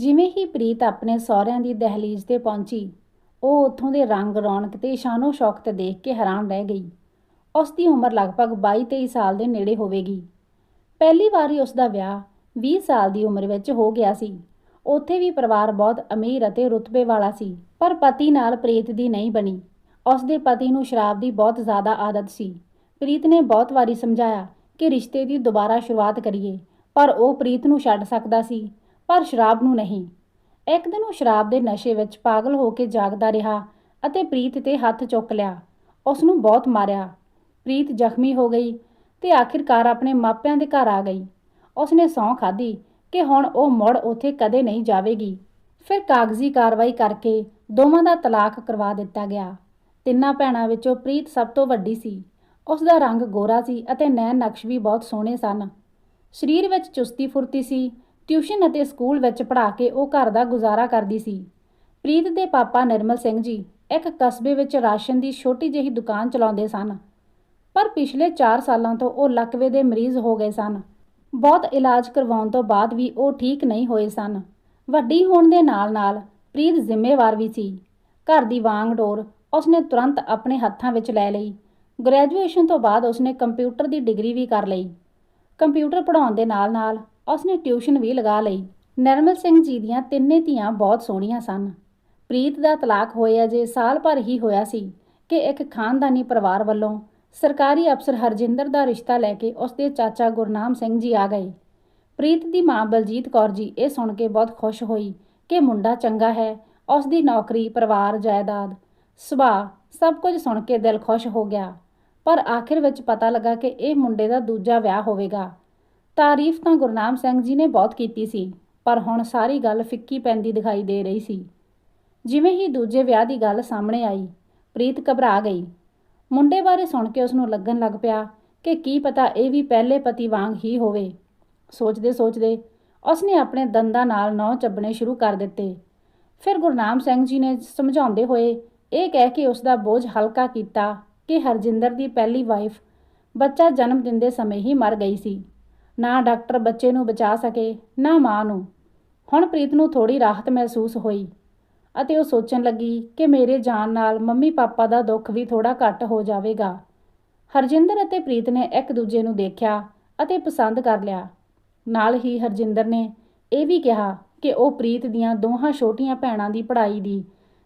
ਜਿਵੇਂ ਹੀ ਪ੍ਰੀਤ ਆਪਣੇ ਸਹੁਰਿਆਂ ਦੀ ਦਹਲੀਜ਼ ਤੇ ਪਹੁੰਚੀ, ਉਹ ਉੱਥੋਂ ਦੇ ਰੰਗ ਰੌਣਕ ਤੇ ਸ਼ਾਨੋ ਸ਼ੌਕਤ ਦੇਖ ਕੇ ਹੈਰਾਨ ਰਹਿ ਗਈ। ਉਸ ਦੀ ਉਮਰ ਲਗਭਗ 22-23 ਸਾਲ ਦੇ ਨੇੜੇ ਹੋਵੇਗੀ। ਪਹਿਲੀ ਵਾਰੀ ਉਸ ਦਾ ਵਿਆਹ 20 ਸਾਲ ਦੀ ਉਮਰ ਵਿੱਚ ਹੋ ਗਿਆ ਸੀ। ਉੱਥੇ ਵੀ ਪਰਿਵਾਰ ਬਹੁਤ ਅਮੀਰ ਅਤੇ ਰੁਤਬੇ ਵਾਲਾ ਸੀ, ਪਰ ਪਤੀ ਨਾਲ ਪ੍ਰੀਤ ਦੀ ਨਹੀਂ ਬਣੀ। ਉਸ ਦੇ ਪਤੀ ਨੂੰ ਸ਼ਰਾਬ ਦੀ ਬਹੁਤ ਜ਼ਿਆਦਾ ਆਦਤ ਸੀ। ਪ੍ਰੀਤ ਨੇ ਬਹੁਤ ਵਾਰੀ ਸਮਝਾਇਆ ਕਿ ਰਿਸ਼ਤੇ ਦੀ ਦੁਬਾਰਾ ਸ਼ੁਰੂਆਤ ਕਰੀਏ, ਪਰ ਉਹ ਪ੍ਰੀਤ ਨੂੰ ਛੱਡ ਸਕਦਾ ਸੀ। ਪਰ ਸ਼ਰਾਬ ਨੂੰ ਨਹੀਂ। ਇੱਕ ਦਿਨ ਉਹ ਸ਼ਰਾਬ ਦੇ ਨਸ਼ੇ ਵਿੱਚ ਪਾਗਲ ਹੋ ਕੇ ਜਾਗਦਾ ਰਿਹਾ ਅਤੇ ਪ੍ਰੀਤ ਤੇ ਹੱਥ ਚੁੱਕ ਲਿਆ। ਉਸ ਨੂੰ ਬਹੁਤ ਮਾਰਿਆ। ਪ੍ਰੀਤ ਜ਼ਖਮੀ ਹੋ ਗਈ ਤੇ ਆਖਿਰਕਾਰ ਆਪਣੇ ਮਾਪਿਆਂ ਦੇ ਘਰ ਆ ਗਈ। ਉਸਨੇ ਸਹੁੰ ਖਾਧੀ ਕਿ ਹੁਣ ਉਹ ਮੁੜ ਉੱਥੇ ਕਦੇ ਨਹੀਂ ਜਾਵੇਗੀ। ਫਿਰ ਕਾਗਜ਼ੀ ਕਾਰਵਾਈ ਕਰਕੇ ਦੋਵਾਂ ਦਾ ਤਲਾਕ ਕਰਵਾ ਦਿੱਤਾ ਗਿਆ। ਤਿੰਨਾਂ ਭੈਣਾਂ ਵਿੱਚੋਂ ਪ੍ਰੀਤ ਸਭ ਤੋਂ ਵੱਡੀ ਸੀ। ਉਸ ਦਾ ਰੰਗ ਗੋਰਾ ਸੀ ਅਤੇ ਨੈਣ ਨਕਸ਼ ਵੀ ਬਹੁਤ ਸੋਹਣੇ ਸਨ। ਸਰੀਰ ਵਿੱਚ ਚੁਸਤੀ ਫੁਰਤੀ ਸੀ ਟਿਊਸ਼ਨ ਅਤੇ ਸਕੂਲ ਵਿੱਚ ਪੜ੍ਹਾ ਕੇ ਉਹ ਘਰ ਦਾ ਗੁਜ਼ਾਰਾ ਕਰਦੀ ਸੀ। ਪ੍ਰੀਤ ਦੇ ਪਾਪਾ ਨਿਰਮਲ ਸਿੰਘ ਜੀ ਇੱਕ ਕਸਬੇ ਵਿੱਚ ਰਾਸ਼ਨ ਦੀ ਛੋਟੀ ਜਿਹੀ ਦੁਕਾਨ ਚਲਾਉਂਦੇ ਸਨ। ਪਰ ਪਿਛਲੇ 4 ਸਾਲਾਂ ਤੋਂ ਉਹ ਲਕਵੇ ਦੇ ਮਰੀਜ਼ ਹੋ ਗਏ ਸਨ। ਬਹੁਤ ਇਲਾਜ ਕਰਵਾਉਣ ਤੋਂ ਬਾਅਦ ਵੀ ਉਹ ਠੀਕ ਨਹੀਂ ਹੋਏ ਸਨ। ਵੱਡੀ ਹੋਣ ਦੇ ਨਾਲ-ਨਾਲ ਪ੍ਰੀਤ ਜ਼ਿੰਮੇਵਾਰ ਵੀ ਸੀ। ਘਰ ਦੀ ਵਾਂਗ ਡੋਰ ਉਸਨੇ ਤੁਰੰਤ ਆਪਣੇ ਹੱਥਾਂ ਵਿੱਚ ਲੈ ਲਈ। ਗ੍ਰੈਜੂਏਸ਼ਨ ਤੋਂ ਬਾਅਦ ਉਸਨੇ ਕੰਪਿਊਟਰ ਦੀ ਡਿਗਰੀ ਵੀ ਕਰ ਲਈ। ਕੰਪਿਊਟਰ ਪੜ੍ਹਾਉਣ ਦੇ ਨਾਲ-ਨਾਲ ਉਸਨੇ ਟਿਊਸ਼ਨ ਵੀ ਲਗਾ ਲਈ। ਨਿਰਮਲ ਸਿੰਘ ਜੀ ਦੀਆਂ ਤਿੰਨੇ ਧੀਆਂ ਬਹੁਤ ਸੋਹਣੀਆਂ ਸਨ। ਪ੍ਰੀਤ ਦਾ ਤਲਾਕ ਹੋਇਆ ਜੇ ਸਾਲ ਭਰ ਹੀ ਹੋਇਆ ਸੀ ਕਿ ਇੱਕ ਖਾਨਦਾਨੀ ਪਰਿਵਾਰ ਵੱਲੋਂ ਸਰਕਾਰੀ ਅਫਸਰ ਹਰਜਿੰਦਰ ਦਾ ਰਿਸ਼ਤਾ ਲੈ ਕੇ ਉਸਦੇ ਚਾਚਾ ਗੁਰਨਾਮ ਸਿੰਘ ਜੀ ਆ ਗਏ। ਪ੍ਰੀਤ ਦੀ ਮਾਂ ਬਲਜੀਤ ਕੌਰ ਜੀ ਇਹ ਸੁਣ ਕੇ ਬਹੁਤ ਖੁਸ਼ ਹੋਈ ਕਿ ਮੁੰਡਾ ਚੰਗਾ ਹੈ ਉਸ ਦੀ ਨੌਕਰੀ, ਪਰਿਵਾਰ, ਜਾਇਦਾਦ, ਸੁਭਾਅ ਸਭ ਕੁਝ ਸੁਣ ਕੇ ਦਿਲ ਖੁਸ਼ ਹੋ ਗਿਆ। ਪਰ ਆਖਿਰ ਵਿੱਚ ਪਤਾ ਲੱਗਾ ਕਿ ਇਹ ਮੁੰਡੇ ਦਾ ਦੂਜਾ ਵਿਆਹ ਹੋਵੇਗਾ। ਤਾਰੀਫ ਤਾਂ ਗੁਰਨਾਮ ਸਿੰਘ ਜੀ ਨੇ ਬਹੁਤ ਕੀਤੀ ਸੀ, ਪਰ ਹੁਣ ਸਾਰੀ ਗੱਲ ਫਿੱਕੀ ਪੈਂਦੀ ਦਿਖਾਈ ਦੇ ਰਹੀ ਸੀ। ਜਿਵੇਂ ਹੀ ਦੂਜੇ ਵਿਆਹ ਦੀ ਗੱਲ ਸਾਹਮਣੇ ਆਈ, ਪ੍ਰੀਤ ਘਬਰਾ ਗਈ। ਮੁੰਡੇ ਬਾਰੇ ਸੁਣ ਕੇ ਉਸ ਨੂੰ ਲੱਗਣ ਲੱਗ ਪਿਆ ਕਿ ਕੀ ਪਤਾ ਇਹ ਵੀ ਪਹਿਲੇ ਪਤੀ ਵਾਂਗ ਹੀ ਹੋਵੇ। ਸੋਚਦੇ ਸੋਚਦੇ ਉਸਨੇ ਆਪਣੇ ਦੰਦਾਂ ਨਾਲ ਨੌ ਚੱਬਣੇ ਸ਼ੁਰੂ ਕਰ ਦਿੱਤੇ। ਫਿਰ ਗੁਰਨਾਮ ਸਿੰਘ ਜੀ ਨੇ ਸਮਝਾਉਂਦੇ ਹੋਏ ਇਹ ਕਹਿ ਕੇ ਉਸ ਦਾ ਬੋਝ ਹਲਕਾ ਕੀਤਾ ਕਿ ਹਰਜਿੰਦਰ ਦੀ ਪਹਿਲੀ ਵਾਈਫ ਬੱਚਾ ਜਨਮ ਦਿੰਦੇ ਸਮੇਂ ਹੀ ਮਰ ਗਈ ਸੀ। ਨਾ ਡਾਕਟਰ ਬੱਚੇ ਨੂੰ ਬਚਾ ਸਕੇ, ਨਾ ਮਾਂ ਨੂੰ। ਹੁਣ ਪ੍ਰੀਤ ਨੂੰ ਥੋੜੀ ਰਾਹਤ ਮਹਿਸੂਸ ਹੋਈ ਅਤੇ ਉਹ ਸੋਚਣ ਲੱਗੀ ਕਿ ਮੇਰੇ ਜਾਣ ਨਾਲ ਮੰਮੀ ਪਾਪਾ ਦਾ ਦੁੱਖ ਵੀ ਥੋੜਾ ਘੱਟ ਹੋ ਜਾਵੇਗਾ। ਹਰਜਿੰਦਰ ਅਤੇ ਪ੍ਰੀਤ ਨੇ ਇੱਕ ਦੂਜੇ ਨੂੰ ਦੇਖਿਆ ਅਤੇ ਪਸੰਦ ਕਰ ਲਿਆ। ਨਾਲ ਹੀ ਹਰਜਿੰਦਰ ਨੇ ਇਹ ਵੀ ਕਿਹਾ ਕਿ ਉਹ ਪ੍ਰੀਤ ਦੀਆਂ ਦੋਹਾਂ ਛੋਟੀਆਂ ਭੈਣਾਂ ਦੀ ਪੜ੍ਹਾਈ ਦੀ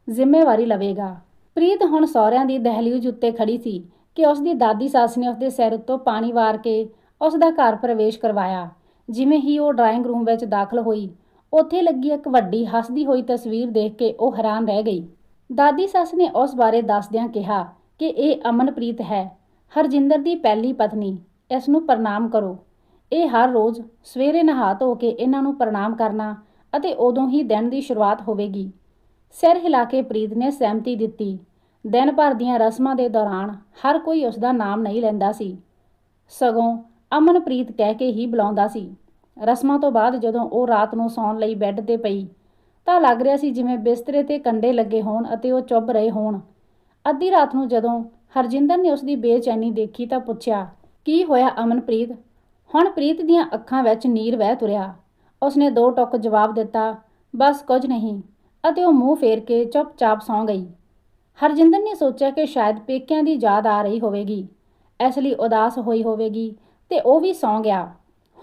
ਜ਼ਿੰਮੇਵਾਰੀ ਲਵੇਗਾ। ਪ੍ਰੀਤ ਹੁਣ ਸਹੁਰਿਆਂ ਦੀ ਦਹਲੀਜ਼ ਉੱਤੇ ਖੜੀ ਸੀ ਕਿ ਉਸ ਦੀ ਦਾਦੀ ਸੱਸ ਨੇ ਉਸ ਦੇ ਸਿਰ ਉੱਤੋਂ ਪਾਣੀ ਵਾਰ ਕੇ ਉਸ ਦਾ ਘਰ ਪ੍ਰਵੇਸ਼ ਕਰਵਾਇਆ। ਜਿਵੇਂ ਹੀ ਉਹ ਡਰਾਇੰਗ ਰੂਮ ਵਿੱਚ ਦਾਖਲ ਹੋਈ, ਉੱਥੇ ਲੱਗੀ ਇੱਕ ਵੱਡੀ ਹੱਸਦੀ ਹੋਈ ਤਸਵੀਰ ਦੇਖ ਕੇ ਉਹ ਹੈਰਾਨ ਰਹਿ ਗਈ। ਦਾਦੀ ਸੱਸ ਨੇ ਉਸ ਬਾਰੇ ਦੱਸਦਿਆਂ ਕਿਹਾ ਕਿ ਇਹ ਅਮਨਪ੍ਰੀਤ ਹੈ, ਹਰਜਿੰਦਰ ਦੀ ਪਹਿਲੀ ਪਤਨੀ। ਇਸ ਨੂੰ ਪ੍ਰਣਾਮ ਕਰੋ। ਇਹ ਹਰ ਰੋਜ਼ ਸਵੇਰੇ ਨਹਾ ਧੋ ਕੇ ਇਹਨਾਂ ਨੂੰ ਪ੍ਰਣਾਮ ਕਰਨਾ ਅਤੇ ਉਦੋਂ ਹੀ ਦਿਨ ਦੀ ਸ਼ੁਰੂਆਤ ਹੋਵੇਗੀ। ਸਿਰ ਹਿਲਾ ਕੇ ਪ੍ਰੀਤ ਨੇ ਸਹਿਮਤੀ ਦਿੱਤੀ। ਦਿਨ ਭਰ ਦੀਆਂ ਰਸਮਾਂ ਦੇ ਦੌਰਾਨ ਹਰ ਕੋਈ ਉਸ ਦਾ ਨਾਮ ਨਹੀਂ ਲੈਂਦਾ ਸੀ। ਸਗੋਂ ਅਮਨਪ੍ਰੀਤ ਕਹਿ ਕੇ ਹੀ ਬੁਲਾਉਂਦਾ ਸੀ। ਰਸਮਾਂ ਤੋਂ ਬਾਅਦ ਜਦੋਂ ਉਹ ਰਾਤ ਨੂੰ ਸੌਣ ਲਈ ਬੈੱਡ ਤੇ ਪਈ, ਤਾਂ ਲੱਗ ਰਿਹਾ ਸੀ ਜਿਵੇਂ ਬਿਸਤਰੇ ਤੇ ਕੰਡੇ ਲੱਗੇ ਹੋਣ ਅਤੇ ਉਹ ਚੁੱਭ ਰਹੇ ਹੋਣ। ਅੱਧੀ ਰਾਤ ਨੂੰ ਜਦੋਂ ਹਰਜਿੰਦਰ ਨੇ ਉਸ ਦੀ ਬੇਚੈਨੀ ਦੇਖੀ ਤਾਂ ਪੁੱਛਿਆ, ਕੀ ਹੋਇਆ ਅਮਨਪ੍ਰੀਤ? ਹੁਣ ਪ੍ਰੀਤ ਦੀਆਂ ਅੱਖਾਂ ਵਿੱਚ ਨੀਰ ਵਹਿ ਤੁਰਿਆ। ਉਸਨੇ ਦੋ ਟੁਕ ਜਵਾਬ ਦਿੱਤਾ, ਬਸ ਕੁਝ ਨਹੀਂ। ਅਤੇ ਉਹ ਮੂੰਹ ਫੇਰ ਕੇ ਚੁੱਪਚਾਪ ਸੌਂ ਗਈ। ਹਰਜਿੰਦਰ ਨੇ ਸੋਚਿਆ ਕਿ ਸ਼ਾਇਦ ਪੇਕਿਆਂ ਦੀ ਯਾਦ ਆ ਰਹੀ ਹੋਵੇਗੀ। ਇਸ ਲਈ ਉਦਾਸ ਹੋਈ ਹੋਵੇਗੀ। ਤੇ ਉਹ ਵੀ ਸੌਂ ਗਿਆ।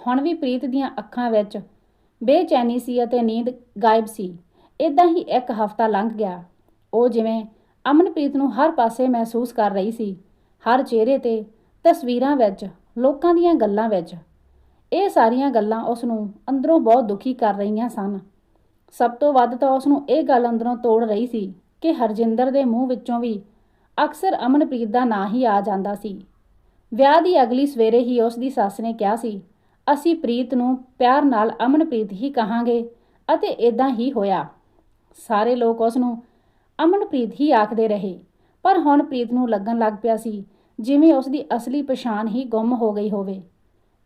ਹੁਣ ਵੀ ਪ੍ਰੀਤ ਦੀਆਂ ਅੱਖਾਂ ਵਿੱਚ ਬੇਚੈਨੀ ਸੀ ਅਤੇ ਨੀਂਦ ਗਾਇਬ ਸੀ। ਇਦਾਂ ਹੀ ਇੱਕ ਹਫ਼ਤਾ ਲੰਘ ਗਿਆ। ਉਹ ਜਿਵੇਂ ਅਮਨਪ੍ਰੀਤ ਨੂੰ ਹਰ ਪਾਸੇ ਮਹਿਸੂਸ ਕਰ ਰਹੀ ਸੀ। ਹਰ ਚਿਹਰੇ ਤੇ, ਤਸਵੀਰਾਂ ਵਿੱਚ, ਲੋਕਾਂ ਦੀਆਂ ਗੱਲਾਂ ਵਿੱਚ। ਇਹ ਸਾਰੀਆਂ ਗੱਲਾਂ ਉਸ ਨੂੰ ਅੰਦਰੋਂ ਬਹੁਤ ਦੁਖੀ ਕਰ ਰਹੀਆਂ ਸਨ। ਸਭ ਤੋਂ ਵੱਧ ਤਾਂ ਉਸ ਨੂੰ ਇਹ ਗੱਲ ਅੰਦਰੋਂ ਤੋੜ ਰਹੀ ਸੀ ਕਿ ਹਰਜਿੰਦਰ ਦੇ ਮੂੰਹ ਵਿੱਚੋਂ ਵੀ ਅਕਸਰ ਅਮਨਪ੍ਰੀਤ ਦਾ ਨਾਂ ਹੀ ਆ ਜਾਂਦਾ ਸੀ। ਵਿਆਹ ਦੀ ਅਗਲੀ ਸਵੇਰੇ ਹੀ ਉਸ ਦੀ ਸੱਸ ਨੇ ਕਿਹਾ ਸੀ, ਅਸੀਂ ਪ੍ਰੀਤ ਨੂੰ ਪਿਆਰ ਨਾਲ ਅਮਨਪ੍ਰੀਤ ਹੀ ਕਹਾਂਗੇ ਅਤੇ ਇਦਾਂ ਹੀ ਹੋਇਆ। ਸਾਰੇ ਲੋਕ ਉਸ ਨੂੰ ਅਮਨਪ੍ਰੀਤ ਹੀ ਆਖਦੇ ਰਹੇ, ਪਰ ਹੁਣ ਪ੍ਰੀਤ ਨੂੰ ਲੱਗਣ ਲੱਗ ਪਿਆ ਸੀ, ਜਿਵੇਂ ਉਸ ਦੀ ਅਸਲੀ ਪਛਾਣ ਹੀ ਗੁੰਮ ਹੋ ਗਈ ਹੋਵੇ।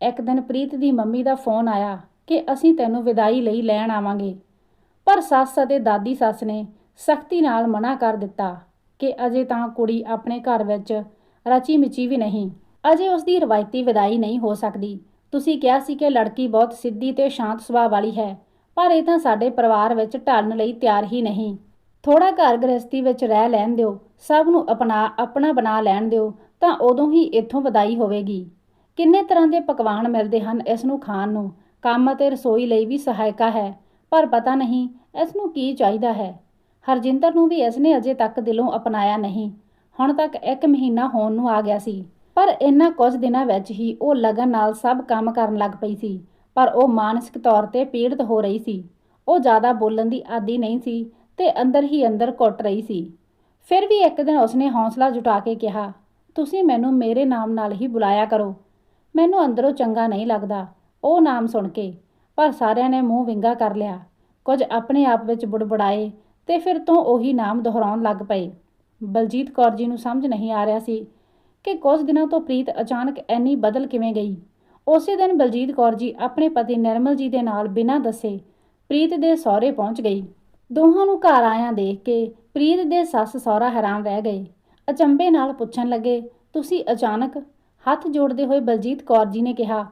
ਇੱਕ ਦਿਨ ਪ੍ਰੀਤ ਦੀ ਮੰਮੀ ਦਾ ਫੋਨ ਆਇਆ ਕਿ ਅਸੀਂ ਤੈਨੂੰ ਵਿਦਾਈ ਲਈ ਲੈਣ ਆਵਾਂਗੇ, ਪਰ ਸੱਸ ਅਤੇ ਦਾਦੀ ਸੱਸ ਨੇ ਸਖਤੀ ਨਾਲ ਮਨਾ ਕਰ ਦਿੱਤਾ ਕਿ ਅਜੇ ਤਾਂ ਕੁੜੀ ਆਪਣੇ ਘਰ ਵਿੱਚ ਰਚੀ ਮਿਚੀ ਵੀ ਨਹੀਂ। ਅਜੇ ਉਸ ਦੀ ਰਵਾਇਤੀ ਵਿਦਾਈ ਨਹੀਂ ਹੋ ਸਕਦੀ। ਤੁਸੀਂ ਕਿਹਾ ਸੀ ਕਿ ਲੜਕੀ ਬਹੁਤ ਸਿੱਧੀ ਤੇ ਸ਼ਾਂਤ ਸੁਭਾਅ ਵਾਲੀ ਹੈ, ਪਰ ਇਹ ਤਾਂ ਸਾਡੇ ਪਰਿਵਾਰ ਵਿੱਚ ਢਲਣ ਲਈ ਤਿਆਰ ਹੀ ਨਹੀਂ। ਥੋੜਾ ਘਰ ਗ੍ਰਸਤੀ ਵਿੱਚ ਰਹਿ ਲੈਣ ਦਿਓ, ਸਭ ਨੂੰ ਅਪਣਾ, ਆਪਣਾ ਬਣਾ ਲੈਣ ਦਿਓ, ਤਾਂ ਉਦੋਂ ਹੀ ਇੱਥੋਂ ਵਧਾਈ ਹੋਵੇਗੀ। ਕਿੰਨੇ ਤਰ੍ਹਾਂ ਦੇ ਪਕਵਾਨ ਮਿਲਦੇ ਹਨ ਇਸ ਨੂੰ ਖਾਣ ਨੂੰ, ਕੰਮ ਅਤੇ ਰਸੋਈ ਲਈ ਵੀ ਸਹਾਇਕਾ ਹੈ, ਪਰ ਪਤਾ ਨਹੀਂ ਇਸ ਨੂੰ ਕੀ ਚਾਹੀਦਾ ਹੈ। ਹਰਜਿੰਦਰ ਨੂੰ ਵੀ ਇਸ ਨੇ ਅਜੇ ਤੱਕ ਦਿਲੋਂ ਅਪਣਾਇਆ ਨਹੀਂ। ਹੁਣ ਤੱਕ ਇੱਕ ਮਹੀਨਾ ਹੋਣ ਨੂੰ ਆ ਗਿਆ ਸੀ। ਪਰ ਇਹਨਾਂ ਕੁਝ ਦਿਨਾਂ ਵਿੱਚ ਹੀ ਉਹ ਲਗਨ ਨਾਲ ਸਭ ਕੰਮ ਕਰਨ ਲੱਗ ਪਈ ਸੀ, ਪਰ ਉਹ ਮਾਨਸਿਕ ਤੌਰ ਤੇ ਪੀੜਤ ਹੋ ਰਹੀ ਸੀ। ਉਹ ਜ਼ਿਆਦਾ ਬੋਲਣ ਦੀ ਆਦੀ ਨਹੀਂ ਸੀ ਤੇ ਅੰਦਰ ਹੀ ਅੰਦਰ ਘੁੱਟ ਰਹੀ ਸੀ। ਫਿਰ ਵੀ ਇੱਕ ਦਿਨ ਉਸਨੇ ਹੌਸਲਾ ਜੁਟਾ ਕੇ ਕਿਹਾ, ਤੁਸੀਂ ਮੈਨੂੰ ਮੇਰੇ ਨਾਮ ਨਾਲ ਹੀ ਬੁਲਾਇਆ ਕਰੋ। ਮੈਨੂੰ ਅੰਦਰੋਂ ਚੰਗਾ ਨਹੀਂ ਲੱਗਦਾ, ਉਹ ਨਾਮ ਸੁਣ ਕੇ। ਪਰ ਸਾਰਿਆਂ ਨੇ ਮੂੰਹ ਵਿੰਗਾ ਕਰ ਲਿਆ। ਕੁਝ ਆਪਣੇ ਆਪ ਵਿੱਚ ਬੁੜਬੜਾਏ ਤੇ ਫਿਰ ਤੋਂ ਉਹੀ ਨਾਮ ਦੁਹਰਾਉਣ ਲੱਗ ਪਏ। ਬਲਜੀਤ ਕੌਰ ਜੀ ਨੂੰ ਸਮਝ ਨਹੀਂ ਆ ਰਿਹਾ ਸੀ ਕਿ ਕੁਝ ਦਿਨਾਂ ਤੋਂ ਪ੍ਰੀਤ ਅਚਾਨਕ ਐਨੀ ਬਦਲ ਕਿਵੇਂ ਗਈ? ਉਸੇ ਦਿਨ ਬਲਜੀਤ ਕੌਰ ਜੀ ਆਪਣੇ ਪਤੀ ਨਿਰਮਲ ਜੀ ਦੇ ਨਾਲ ਬਿਨਾਂ ਦੱਸੇ ਪ੍ਰੀਤ ਦੇ ਸਹੁਰੇ ਪਹੁੰਚ ਗਈ। ਦੋਹਾਂ ਨੂੰ ਘਰ ਆਇਆਂ ਦੇਖ ਕੇ ਪ੍ਰੀਤ ਦੇ ਸੱਸ ਸਹੁਰਾ ਹੈਰਾਨ ਰਹਿ ਗਏ। ਅਚੰਬੇ ਨਾਲ ਪੁੱਛਣ ਲੱਗੇ, ਤੁਸੀਂ ਅਚਾਨਕ ਹੱਥ ਜੋੜਦੇ ਹੋਏ ਬਲਜੀਤ ਕੌਰ ਜੀ ਨੇ ਕਿਹਾ,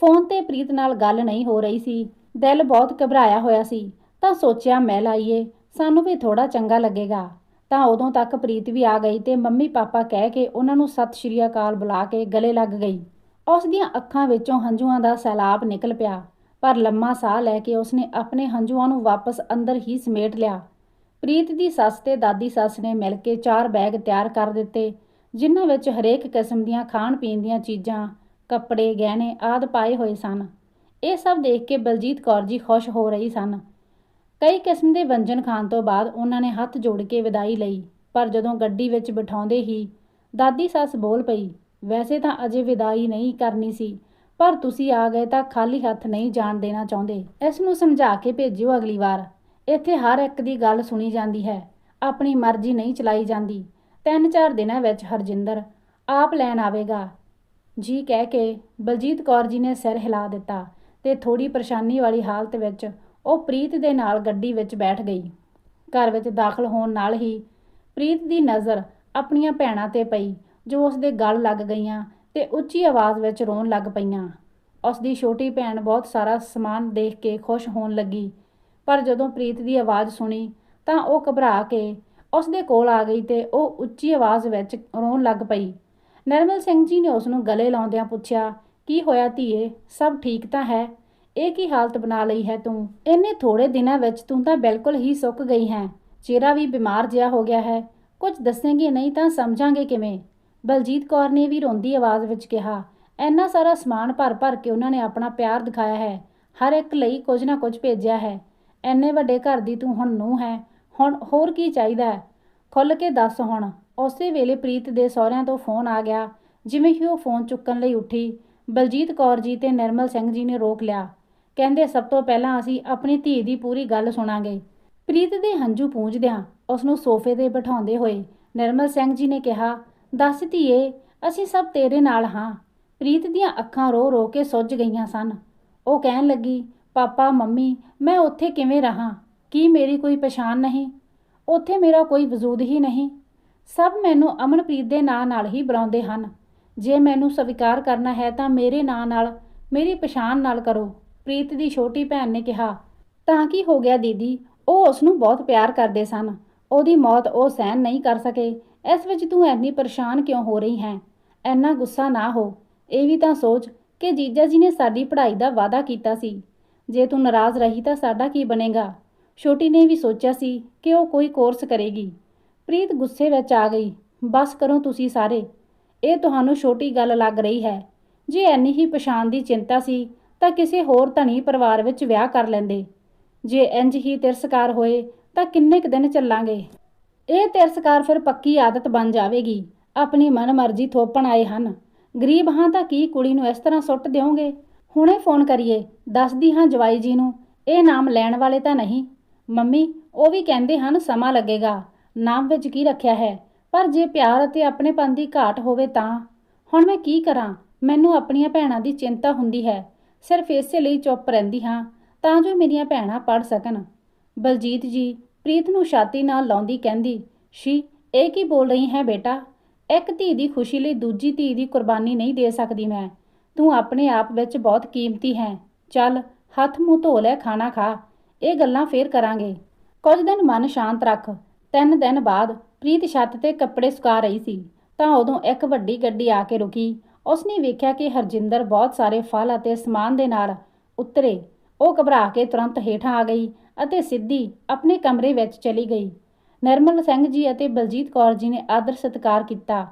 ਫੋਨ ਤੇ ਪ੍ਰੀਤ ਨਾਲ ਗੱਲ ਨਹੀਂ ਹੋ ਰਹੀ ਸੀ, ਦਿਲ ਬਹੁਤ ਘਬਰਾਇਆ ਹੋਇਆ ਸੀ, ਤਾਂ ਸੋਚਿਆ ਮੈਂ ਲਾਈਏ, ਸਾਨੂੰ ਵੀ ਥੋੜਾ ਚੰਗਾ ਲੱਗੇਗਾ। ਤਾਂ ਉਦੋਂ ਤੱਕ ਪ੍ਰੀਤ ਵੀ ਆ ਗਈ ਤੇ ਮੰਮੀ ਪਾਪਾ ਕਹਿ ਕੇ ਉਹਨਾਂ ਨੂੰ ਸਤਿ ਸ਼੍ਰੀ ਅਕਾਲ ਬੁਲਾ ਕੇ ਗਲੇ ਲੱਗ ਗਈ। ਉਸ ਦੀਆਂ ਅੱਖਾਂ ਵਿੱਚੋਂ ਹੰਝੂਆਂ ਦਾ ਸੈਲਾਬ ਨਿਕਲ ਪਿਆ, ਪਰ ਲੰਮਾ ਸਾਹ ਲੈ ਕੇ ਉਸਨੇ ਆਪਣੇ ਹੰਝੂਆਂ ਨੂੰ ਵਾਪਸ ਅੰਦਰ ਹੀ ਸਮੇਟ ਲਿਆ। ਪ੍ਰੀਤ ਦੀ ਸੱਸ ਤੇ ਦਾਦੀ ਸੱਸ ਨੇ ਮਿਲ ਕੇ ਚਾਰ ਬੈਗ ਤਿਆਰ ਕਰ ਦਿੱਤੇ, ਜਿਨ੍ਹਾਂ ਵਿੱਚ ਹਰੇਕ ਕਿਸਮ ਦੀਆਂ ਖਾਣ ਪੀਣ ਦੀਆਂ ਚੀਜ਼ਾਂ, ਕੱਪੜੇ, ਗਹਿਣੇ ਆਦ ਪਾਏ ਹੋਏ ਸਨ। ਇਹ ਸਭ ਦੇਖ ਕੇ ਬਲਜੀਤ ਕੌਰ ਜੀ ਖੁਸ਼ ਹੋ ਰਹੀ ਸਨ। ਕਈ ਕਿਸਮ ਦੇ ਵੰਜਨ ਖਾਣ ਤੋਂ ਬਾਅਦ ਉਹਨਾਂ ਨੇ ਹੱਥ ਜੋੜ ਕੇ ਵਿਦਾਈ ਲਈ, ਪਰ ਜਦੋਂ ਗੱਡੀ ਵਿੱਚ ਬਿਠਾਉਂਦੇ ਹੀ ਦਾਦੀ ਸੱਸ ਬੋਲ ਪਈ, ਵੈਸੇ ਤਾਂ ਅਜੇ ਵਿਦਾਈ ਨਹੀਂ ਕਰਨੀ ਸੀ, ਪਰ ਤੁਸੀਂ ਆ ਗਏ ਤਾਂ ਖਾਲੀ ਹੱਥ ਨਹੀਂ ਜਾਣ ਦੇਣਾ ਚਾਹੁੰਦੇ। ਇਸ ਨੂੰ ਸਮਝਾ ਕੇ ਭੇਜਿਓ ਅਗਲੀ ਵਾਰ। ਇੱਥੇ ਹਰ ਇੱਕ ਦੀ ਗੱਲ ਸੁਣੀ ਜਾਂਦੀ ਹੈ। ਆਪਣੀ ਮਰਜ਼ੀ ਨਹੀਂ ਚਲਾਈ ਜਾਂਦੀ। ਤਿੰਨ ਚਾਰ ਦਿਨਾਂ ਵਿੱਚ ਹਰਜਿੰਦਰ, ਆਪ ਲੈਣ ਆਵੇਗਾ। ਜੀ ਕਹਿ ਕੇ ਬਲਜੀਤ ਕੌਰ ਜੀ ਨੇ ਸਿਰ ਹਿਲਾ ਦਿੱਤਾ ਤੇ ਥੋੜੀ ਪਰੇਸ਼ਾਨੀ ਵਾਲੀ ਹਾਲਤ ਵਿੱਚ ਉਹ ਪ੍ਰੀਤ ਦੇ ਨਾਲ ਗੱਡੀ ਵਿੱਚ ਬੈਠ ਗਈ। ਘਰ ਵਿੱਚ ਦਾਖਲ ਹੋਣ ਨਾਲ ਹੀ ਪ੍ਰੀਤ ਦੀ ਨਜ਼ਰ ਆਪਣੀਆਂ ਭੈਣਾਂ ਤੇ ਪਈ, ਜੋ ਉਸ ਦੇ ਗਲ ਲੱਗ ਗਈਆਂ ਤੇ ਉੱਚੀ ਆਵਾਜ਼ ਵਿੱਚ ਰੋਣ ਲੱਗ ਪਈਆਂ। ਉਸ ਦੀ ਛੋਟੀ ਭੈਣ ਬਹੁਤ ਸਾਰਾ ਸਮਾਨ ਦੇਖ ਕੇ ਖੁਸ਼ ਹੋਣ ਲੱਗੀ, ਪਰ ਜਦੋਂ ਪ੍ਰੀਤ ਦੀ ਆਵਾਜ਼ ਸੁਣੀ ਤਾਂ ਉਹ ਘਬਰਾ ਕੇ ਉਸ ਦੇ ਕੋਲ ਆ ਗਈ ਤੇ ਉਹ ਉੱਚੀ ਆਵਾਜ਼ ਵਿੱਚ ਰੋਣ ਲੱਗ ਪਈ। ਨਰਮਲ ਸਿੰਘ ਜੀ ਨੇ ਉਸ ਨੂੰ ਗਲੇ ਲਾਉਂਦਿਆਂ ਪੁੱਛਿਆ, ਕੀ ਹੋਇਆ ਧੀਏ? ਸਭ ਠੀਕ ਤਾਂ ਹੈ? ਇਹ ਕੀ ਹਾਲਤ ਬਣਾ ਲਈ ਹੈ ਤੂੰ? ਇੰਨੇ ਥੋੜੇ ਦਿਨਾਂ ਵਿੱਚ ਤੂੰ ਤਾਂ ਬਿਲਕੁਲ ਹੀ ਸੁੱਕ ਗਈ ਹੈ। ਚਿਹਰਾ ਵੀ ਬਿਮਾਰ ਜਿਹਾ ਹੋ ਗਿਆ ਹੈ। ਕੁਝ ਦੱਸੇਂਗੇ ਨਹੀਂ ਤਾਂ ਸਮਝਾਂਗੇ ਕਿਵੇਂ? ਬਲਜੀਤ ਕੌਰ ਨੇ ਵੀ ਰੋਂਦੀ ਆਵਾਜ਼ ਵਿੱਚ ਕਿਹਾ, ਇੰਨਾ ਸਾਰਾ ਸਮਾਨ ਭਰ ਭਰ ਕੇ ਉਹਨਾਂ ਨੇ ਆਪਣਾ ਪਿਆਰ ਦਿਖਾਇਆ ਹੈ। ਹਰ ਇੱਕ ਲਈ ਕੁਝ ਨਾ ਕੁਝ ਭੇਜਿਆ ਹੈ। ਐਨੇ ਵੱਡੇ ਘਰ ਦੀ ਤੂੰ ਹੁਣ ਨੂੰ ਹੈ। ਹੁਣ ਹੋਰ ਕੀ ਚਾਹੀਦਾ ਹੈ? ਖੁੱਲ ਕੇ ਦੱਸ ਹੁਣ। ਉਸੇ ਵੇਲੇ ਪ੍ਰੀਤ ਦੇ ਸਹੁਰਿਆਂ ਤੋਂ ਫੋਨ ਆ ਗਿਆ, ਜਿਵੇਂ ਹੀ ਉਹ ਫੋਨ ਚੁੱਕਣ ਲਈ ਉੱਠੀ। ਬਲਜੀਤ ਕੌਰ ਜੀ ਤੇ ਨਿਰਮਲ ਸਿੰਘ ਜੀ ਨੇ ਰੋਕ ਲਿਆ। ਕਹਿੰਦੇ, ਸਭ ਤੋਂ ਪਹਿਲਾਂ ਅਸੀਂ ਆਪਣੀ ਧੀ ਦੀ ਪੂਰੀ ਗੱਲ ਸੁਣਾਂਗੇ। ਪ੍ਰੀਤ ਦੇ ਹੰਝੂ ਪੂੰਝਦਿਆਂ ਉਸ ਨੂੰ ਸੋਫੇ ਤੇ ਬਿਠਾਉਂਦੇ ਹੋਏ ਨਿਰਮਲ ਸਿੰਘ ਜੀ ਨੇ ਕਿਹਾ, ਦੱਸ ਧੀਏ, ਅਸੀਂ ਸਭ ਤੇਰੇ ਨਾਲ ਹਾਂ। ਪ੍ਰੀਤ ਦੀਆਂ ਅੱਖਾਂ ਰੋ ਰੋ ਕੇ ਸੁੱਜ ਗਈਆਂ ਸਨ। ਉਹ ਕਹਿਣ ਲੱਗੀ, ਪਾਪਾ, ਮੰਮੀ, ਮੈਂ ਉੱਥੇ ਕਿਵੇਂ ਰਹਾ? ਕੀ ਮੇਰੀ ਕੋਈ ਪਛਾਣ ਨਹੀਂ? ਉੱਥੇ ਮੇਰਾ ਕੋਈ ਵਜੂਦ ਹੀ ਨਹੀਂ? ਸਭ ਮੈਨੂੰ ਅਮਨਪ੍ਰੀਤ ਦੇ ਨਾਂ ਨਾਲ ਹੀ ਬੁਲਾਉਂਦੇ ਹਨ। ਜੇ ਮੈਨੂੰ ਸਵੀਕਾਰ ਕਰਨਾ ਹੈ ਤਾਂ ਮੇਰੇ ਨਾਂ ਨਾਲ, ਮੇਰੀ ਪਛਾਣ ਨਾਲ ਕਰੋ। ਪ੍ਰੀਤ ਦੀ ਛੋਟੀ ਭੈਣ ਨੇ ਕਿਹਾ, ਤਾਂ ਕੀ ਹੋ ਗਿਆ ਦੀਦੀ? ਉਹ ਉਸ ਨੂੰ ਬਹੁਤ ਪਿਆਰ ਕਰਦੇ ਸਨ। ਉਹਦੀ ਮੌਤ ਉਹ ਸਹਿਣ ਨਹੀਂ ਕਰ ਸਕੇ। ਇਸ ਵਿੱਚ ਤੂੰ ਐਨੀ ਪਰੇਸ਼ਾਨ ਕਿਉਂ ਹੋ ਰਹੀ ਹੈ? ਐਨਾ ਗੁੱਸਾ ਨਾ ਹੋ। ਇਹ ਵੀ ਤਾਂ ਸੋਚ ਕਿ ਜੀਜਾ ਜੀ ਨੇ ਸਾਡੀ ਪੜ੍ਹਾਈ ਦਾ ਵਾਅਦਾ ਕੀਤਾ ਸੀ। ਜੇ ਤੂੰ ਨਾਰਾਜ਼ ਰਹੀ ਤਾਂ ਸਾਡਾ ਕੀ ਬਣੇਗਾ? ਛੋਟੀ ਨੇ ਵੀ ਸੋਚਿਆ ਸੀ ਕਿ ਉਹ ਕੋਈ ਕੋਰਸ ਕਰੇਗੀ। ਪ੍ਰੀਤ ਗੁੱਸੇ ਵਿੱਚ ਆ ਗਈ, ਬਸ ਕਰੋ ਤੁਸੀਂ ਸਾਰੇ। ਇਹ ਤੁਹਾਨੂੰ ਛੋਟੀ ਗੱਲ ਲੱਗ ਰਹੀ ਹੈ। ਜੇ ਐਨੀ ਹੀ ਪਛਾਣ ਦੀ ਚਿੰਤਾ ਸੀ ਤਾਂ ਕਿਸੇ ਹੋਰ ਧਨੀ ਪਰਿਵਾਰ ਵਿੱਚ ਵਿਆਹ ਕਰ ਲੈਂਦੇ। ਜੇ ਇੰਜ ਹੀ ਤਿਰਸਕਾਰ ਹੋਏ, ਤਾਂ ਕਿੰਨੇ ਕੁ ਦਿਨ ਚੱਲਾਂਗੇ? ਇਹ ਤਿਰਸਕਾਰ ਫਿਰ ਪੱਕੀ ਆਦਤ ਬਣ ਜਾਵੇਗੀ। ਆਪਣੀ ਮਨਮਰਜ਼ੀ ਥੋਪਣ ਆਏ ਹਨ। ਗਰੀਬ ਹਾਂ ਤਾਂ ਕੀ ਕੁੜੀ ਨੂੰ ਇਸ ਤਰ੍ਹਾਂ ਸੁੱਟ ਦਿਓਗੇ? ਹੁਣੇ ਫੋਨ ਕਰੀਏ। ਦੱਸਦੀ ਹਾਂ ਜਵਾਈ ਜੀ ਨੂੰ, ਇਹ ਨਾਮ ਲੈਣ ਵਾਲੇ ਤਾਂ ਨਹੀਂ। ਮੰਮੀ, ਉਹ ਵੀ ਕਹਿੰਦੇ ਹਨ ਸਮਾਂ ਲੱਗੇਗਾ। ਨਾਮ ਵਿੱਚ ਕੀ ਰੱਖਿਆ ਹੈ? ਪਰ ਜੇ ਪਿਆਰ ਅਤੇ ਆਪਣੇਪਨ ਦੀ ਘਾਟ ਹੋਵੇ ਤਾਂ। ਹੁਣ ਮੈਂ ਕੀ ਕਰਾਂ? ਮੈਨੂੰ ਆਪਣੀਆਂ ਭੈਣਾਂ ਦੀ ਚਿੰਤਾ ਹੁੰਦੀ ਹੈ। ਸਿਰਫ ਇਸੇ ਲਈ ਚੁੱਪ ਰਹਿੰਦੀ ਹਾਂ ਤਾਂ ਜੋ ਮੇਰੀਆਂ ਭੈਣਾਂ ਪੜ ਸਕਣ। ਬਲਜੀਤ ਜੀ ਪ੍ਰੀਤ ਨੂੰ ਛਾਤੀ ਨਾਲ ਲਾਉਂਦੀ ਕਹਿੰਦੀ, ਸ਼ੀ, ਇਹ ਕੀ ਬੋਲ ਰਹੀ ਹੈ ਬੇਟਾ? ਇੱਕ ਧੀ ਦੀ ਖੁਸ਼ੀ ਲਈ ਦੂਜੀ ਧੀ ਦੀ ਕੁਰਬਾਨੀ ਨਹੀਂ ਦੇ ਸਕਦੀ ਮੈਂ। ਤੂੰ ਆਪਣੇ ਆਪ ਵਿੱਚ ਬਹੁਤ ਕੀਮਤੀ ਹੈ। ਚੱਲ, ਹੱਥ ਮੂੰਹ ਧੋ ਲੈ, ਖਾਣਾ ਖਾ। ਇਹ ਗੱਲਾਂ ਫੇਰ ਕਰਾਂਗੇ। ਕੁਝ ਦਿਨ ਮਨ ਸ਼ਾਂਤ ਰੱਖ। ਤਿੰਨ ਦਿਨ ਬਾਅਦ ਪ੍ਰੀਤ ਛੱਤ ਤੇ ਕੱਪੜੇ ਸੁਕਾ ਰਹੀ ਸੀ ਤਾਂ ਉਦੋਂ ਇੱਕ ਵੱਡੀ ਗੱਡੀ ਆ ਕੇ ਰੁਕੀ। ਉਸਨੇ ਵੇਖਿਆ ਕਿ ਹਰਜਿੰਦਰ ਬਹੁਤ ਸਾਰੇ ਫਲ ਅਤੇ ਸਮਾਨ ਦੇ ਨਾਲ ਉਤਰੇ। ਉਹ ਘਬਰਾ ਕੇ ਤੁਰੰਤ ਹੇਠਾਂ ਆ ਗਈ ਅਤੇ ਸਿੱਧੀ ਆਪਣੇ ਕਮਰੇ ਵਿੱਚ ਚਲੀ ਗਈ। ਨਿਰਮਲ ਸਿੰਘ ਜੀ ਅਤੇ ਬਲਜੀਤ ਕੌਰ ਜੀ ਨੇ ਆਦਰ ਸਤਿਕਾਰ ਕੀਤਾ।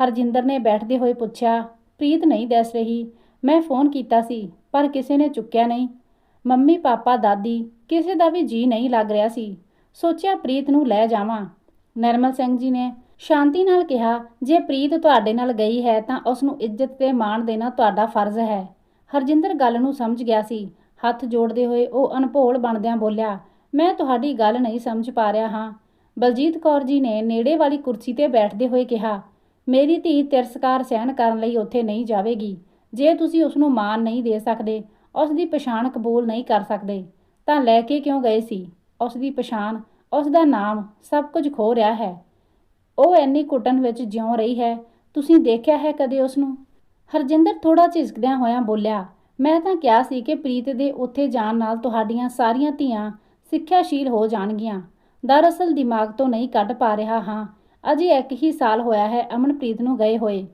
ਹਰਜਿੰਦਰ ਨੇ ਬੈਠਦੇ ਹੋਏ ਪੁੱਛਿਆ, ਪ੍ਰੀਤ ਨਹੀਂ ਦੱਸ ਰਹੀ। ਮੈਂ ਫੋਨ ਕੀਤਾ ਸੀ, ਪਰ ਕਿਸੇ ਨੇ ਚੁੱਕਿਆ ਨਹੀਂ। ਮੰਮੀ, ਪਾਪਾ, ਦਾਦੀ, ਕਿਸੇ ਦਾ ਵੀ ਜੀ ਨਹੀਂ ਲੱਗ ਰਿਹਾ ਸੀ। ਸੋਚਿਆ ਪ੍ਰੀਤ ਨੂੰ ਲੈ ਜਾਵਾਂ। ਨਿਰਮਲ ਸਿੰਘ ਜੀ ਨੇ ਸ਼ਾਂਤੀ ਨਾਲ ਕਿਹਾ, ਜੇ ਪ੍ਰੀਤ ਤੁਹਾਡੇ ਨਾਲ ਗਈ ਹੈ ਤਾਂ ਉਸ ਨੂੰ ਇੱਜ਼ਤ ਤੇ ਮਾਣ ਦੇਣਾ ਤੁਹਾਡਾ ਫਰਜ਼ ਹੈ। ਹਰਜਿੰਦਰ ਗੱਲ ਨੂੰ ਸਮਝ ਗਿਆ ਸੀ। ਹੱਥ ਜੋੜਦੇ ਹੋਏ ਉਹ ਅਨਭੋਲ ਬਣਦਿਆਂ ਬੋਲਿਆ, ਮੈਂ ਤੁਹਾਡੀ ਗੱਲ ਨਹੀਂ ਸਮਝ ਪਾ ਰਿਹਾ ਹਾਂ। ਬਲਜੀਤ ਕੌਰ ਜੀ ਨੇ ਨੇੜੇ ਵਾਲੀ ਕੁਰਸੀ ਤੇ ਬੈਠਦੇ ਹੋਏ ਕਿਹਾ, ਮੇਰੀ ਧੀ ਤਿਰਸਕਾਰ ਸਹਿਣ ਕਰਨ ਲਈ ਉੱਥੇ ਨਹੀਂ ਜਾਵੇਗੀ। ਜੇ ਤੁਸੀਂ ਉਸ ਨੂੰ ਮਾਣ ਨਹੀਂ ਦੇ ਸਕਦੇ, ਉਸ ਦੀ ਪਛਾਣ ਕਬੂਲ ਨਹੀਂ ਕਰ ਸਕਦੇ, ਤਾਂ ਲੈ ਕੇ ਕਿਉਂ ਗਏ ਸੀ? ਉਸ ਦੀ ਪਛਾਣ, ਉਸ ਦਾ ਨਾਮ ਸਭ ਕੁਝ ਖੋ ਰਿਹਾ ਹੈ। ਉਹ ਐਨੀ ਕੁੱਟਣ ਵਿੱਚ ਜਿਉਂ ਰਹੀ ਹੈ। ਤੁਸੀਂ ਦੇਖਿਆ ਹੈ ਕਦੇ ਉਸ ਨੂੰ ਹਰਜਿੰਦਰ ਥੋੜਾ ਝਿਜਕਦਿਆਂ ਹੋਇਆਂ ਬੋਲਿਆ, ਮੈਂ ਤਾਂ ਕਿਹਾ ਸੀ ਕਿ ਪ੍ਰੀਤ ਦੇ ਉੱਥੇ ਜਾਣ ਨਾਲ ਤੁਹਾਡੀਆਂ ਸਾਰੀਆਂ ਧੀਆਂ ਸਿੱਖਿਆਸ਼ੀਲ ਹੋ ਜਾਣਗੀਆਂ। ਦਰਅਸਲ ਦਿਮਾਗ ਤੋਂ ਨਹੀਂ ਕੱਢ ਪਾ ਰਿਹਾ ਹਾਂ। ਅਜੇ ਇੱਕ ਹੀ ਸਾਲ ਹੋਇਆ ਹੈ ਅਮਨਪ੍ਰੀਤ ਨੂੰ ਗਏ ਹੋਏ।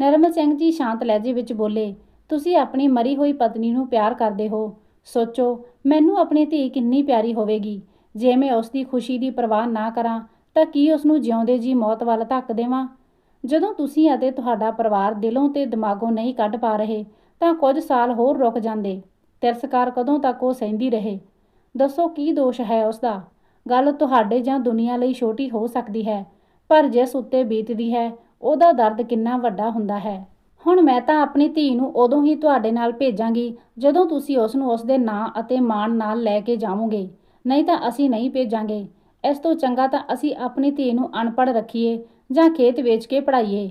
ਨਿਰਮਲ ਸਿੰਘ ਜੀ ਸ਼ਾਂਤ ਲਹਿਜੇ ਵਿੱਚ ਬੋਲੇ, ਤੁਸੀਂ ਆਪਣੀ ਮਰੀ ਹੋਈ ਪਤਨੀ ਨੂੰ ਪਿਆਰ ਕਰਦੇ ਹੋ। ਸੋਚੋ, ਮੈਨੂੰ ਆਪਣੀ ਧੀ ਕਿੰਨੀ ਪਿਆਰੀ ਹੋਵੇਗੀ। ਜੇ ਮੈਂ ਉਸ ਦੀ ਖੁਸ਼ੀ ਦੀ ਪਰਵਾਹ ਨਾ ਕਰਾਂ ਤਾਂ ਕੀ ਉਸ ਨੂੰ ਜਿਉਂਦੇ ਜੀ ਮੌਤ ਵੱਲ ਧੱਕ ਦੇਵਾਂ? ਜਦੋਂ ਤੁਸੀਂ ਅਤੇ ਤੁਹਾਡਾ ਪਰਿਵਾਰ ਦਿਲੋਂ ਤੇ ਦਿਮਾਗੋਂ ਨਹੀਂ ਕੱਢ ਪਾ ਰਹੇ, ਤਾਂ ਕੁਝ ਸਾਲ ਹੋਰ ਰੁਕ ਜਾਂਦੇ। ਤਿਰਸਕਾਰ ਕਦੋਂ ਤੱਕ ਉਹ ਸਹਿੰਦੀ ਰਹੇ? ਦੱਸੋ ਕੀ ਦੋਸ਼ ਹੈ ਉਸ ਦਾ ਗੱਲ ਤੁਹਾਡੇ ਜਾਂ ਦੁਨੀਆ ਲਈ ਛੋਟੀ ਹੋ ਸਕਦੀ ਹੈ, ਪਰ ਜਿਸ ਉੱਤੇ ਬੀਤਦੀ ਹੈ, ਉਹਦਾ ਦਰਦ ਕਿੰਨਾ ਵੱਡਾ ਹੁੰਦਾ ਹੈ। ਹੁਣ ਮੈਂ ਤਾਂ ਆਪਣੀ ਧੀ ਨੂੰ ਉਦੋਂ ਹੀ ਤੁਹਾਡੇ ਨਾਲ ਭੇਜਾਂਗੀ, ਜਦੋਂ ਤੁਸੀਂ ਉਸ ਨੂੰ ਉਸ ਦੇ ਨਾਂ ਅਤੇ ਮਾਣ ਨਾਲ ਲੈ ਕੇ ਜਾਵੋਗੇ। ਨਹੀਂ ਤਾਂ ਅਸੀਂ ਨਹੀਂ ਭੇਜਾਂਗੇ। ਇਸ ਤੋਂ ਚੰਗਾ ਤਾਂ ਅਸੀਂ ਆਪਣੀ ਧੀ ਨੂੰ ਅਨਪੜ੍ਹ ਰੱਖੀਏ ਜਾਂ ਖੇਤ ਵੇਚ ਕੇ ਪੜ੍ਹਾਈਏ।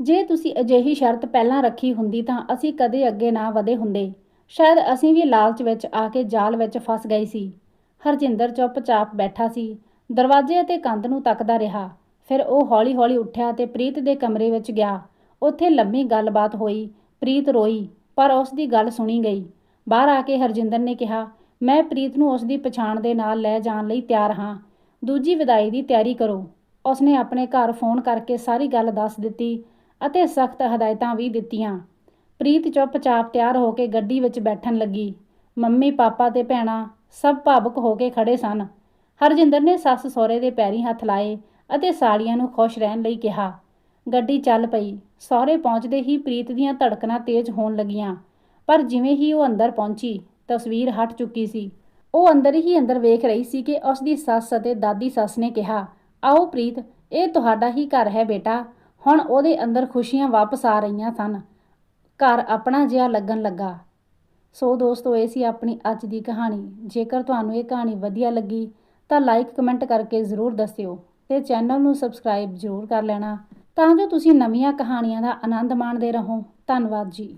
ਜੇ ਤੁਸੀਂ ਅਜਿਹੀ ਸ਼ਰਤ ਪਹਿਲਾਂ ਰੱਖੀ ਹੁੰਦੀ ਤਾਂ ਅਸੀਂ ਕਦੇ ਅੱਗੇ ਨਾ ਵਧੇ ਹੁੰਦੇ। ਸ਼ਾਇਦ ਅਸੀਂ ਵੀ ਲਾਲਚ ਵਿੱਚ ਆ ਕੇ ਜਾਲ ਵਿੱਚ ਫਸ ਗਏ ਸੀ। ਹਰਜਿੰਦਰ ਚੁੱਪਚਾਪ ਬੈਠਾ ਸੀ। ਦਰਵਾਜ਼ੇ ਅਤੇ ਕੰਧ ਨੂੰ ਤੱਕਦਾ ਰਿਹਾ। ਫਿਰ ਉਹ ਹੌਲੀ-ਹੌਲੀ ਉੱਠਿਆ ਤੇ ਪ੍ਰੀਤ ਦੇ ਕਮਰੇ ਵਿੱਚ ਗਿਆ। ਉੱਥੇ ਲੰਮੀ ਗੱਲਬਾਤ ਹੋਈ। ਪ੍ਰੀਤ ਰੋਈ, ਪਰ ਉਸ ਦੀ ਗੱਲ ਸੁਣੀ ਗਈ। ਬਾਹਰ ਆ ਕੇ ਹਰਜਿੰਦਰ ਨੇ ਕਿਹਾ, ਮੈਂ ਪ੍ਰੀਤ ਨੂੰ ਉਸ ਦੀ ਪਛਾਣ ਦੇ ਨਾਲ ਲੈ ਜਾਣ ਲਈ ਤਿਆਰ ਹਾਂ। ਦੂਜੀ ਵਿਦਾਈ ਦੀ ਤਿਆਰੀ ਕਰੋ। ਉਸਨੇ ਆਪਣੇ ਘਰ ਫੋਨ ਕਰਕੇ ਸਾਰੀ ਗੱਲ ਦੱਸ ਦਿੱਤੀ ਅਤੇ ਸਖਤ ਹਦਾਇਤਾਂ ਵੀ ਦਿੱਤੀਆਂ। ਪ੍ਰੀਤ ਚੁੱਪਚਾਪ ਤਿਆਰ ਹੋ ਕੇ ਗੱਡੀ ਵਿੱਚ ਬੈਠਣ ਲੱਗੀ। ਮੰਮੀ, ਪਾਪਾ ਤੇ ਭੈਣਾਂ ਸਭ ਭਾਵੁਕ ਹੋ ਕੇ ਖੜੇ ਸਨ। ਹਰਜਿੰਦਰ ਨੇ ਸੱਸ ਸਹੁਰੇ ਦੇ ਪੈਰੀ ਹੱਥ ਲਾਏ ਅਤੇ ਸਾਲੀਆਂ ਨੂੰ ਖੁਸ਼ ਰਹਿਣ ਲਈ ਕਿਹਾ। ਗੱਡੀ ਚੱਲ ਪਈ। ਸਹੁਰੇ ਪਹੁੰਚਦੇ ਹੀ ਪ੍ਰੀਤ ਦੀਆਂ ਧੜਕਣਾਂ ਤੇਜ਼ ਹੋਣ ਲੱਗੀਆਂ। ਪਰ ਜਿਵੇਂ ਹੀ ਉਹ ਅੰਦਰ ਪਹੁੰਚੀ, ਤਸਵੀਰ ਹਟ ਚੁੱਕੀ ਸੀ। ਉਹ ਅੰਦਰ ਹੀ ਅੰਦਰ ਵੇਖ ਰਹੀ ਸੀ ਕਿ ਉਸ ਦੀ ਸੱਸ ਅਤੇ ਦਾਦੀ ਸੱਸ ਨੇ ਕਿਹਾ, ਆਓ ਪ੍ਰੀਤ, ਇਹ ਤੁਹਾਡਾ ਹੀ ਘਰ ਹੈ ਬੇਟਾ। ਹੁਣ ਉਹਦੇ ਅੰਦਰ ਖੁਸ਼ੀਆਂ ਵਾਪਸ ਆ ਰਹੀਆਂ ਸਨ। ਘਰ ਆਪਣਾ ਜਿਹਾ ਲੱਗਣ ਲੱਗਾ। ਸੋ ਦੋਸਤੋ, ਇਹ ਸੀ ਆਪਣੀ ਅੱਜ ਦੀ ਕਹਾਣੀ। ਜੇਕਰ ਤੁਹਾਨੂੰ ਇਹ ਕਹਾਣੀ ਵਧੀਆ ਲੱਗੀ, ਤਾਂ ਲਾਈਕ ਕਮੈਂਟ ਕਰਕੇ ਜ਼ਰੂਰ ਦੱਸਿਓ ਤੇ ਚੈਨਲ ਨੂੰ ਸਬਸਕ੍ਰਾਈਬ ਜ਼ਰੂਰ ਕਰ ਲੈਣਾ ਤਾਂ ਜੋ ਤੁਸੀਂ ਨਵੀਆਂ ਕਹਾਣੀਆਂ ਦਾ ਆਨੰਦ ਮਾਣਦੇ ਰਹੋ। ਧੰਨਵਾਦ ਜੀ।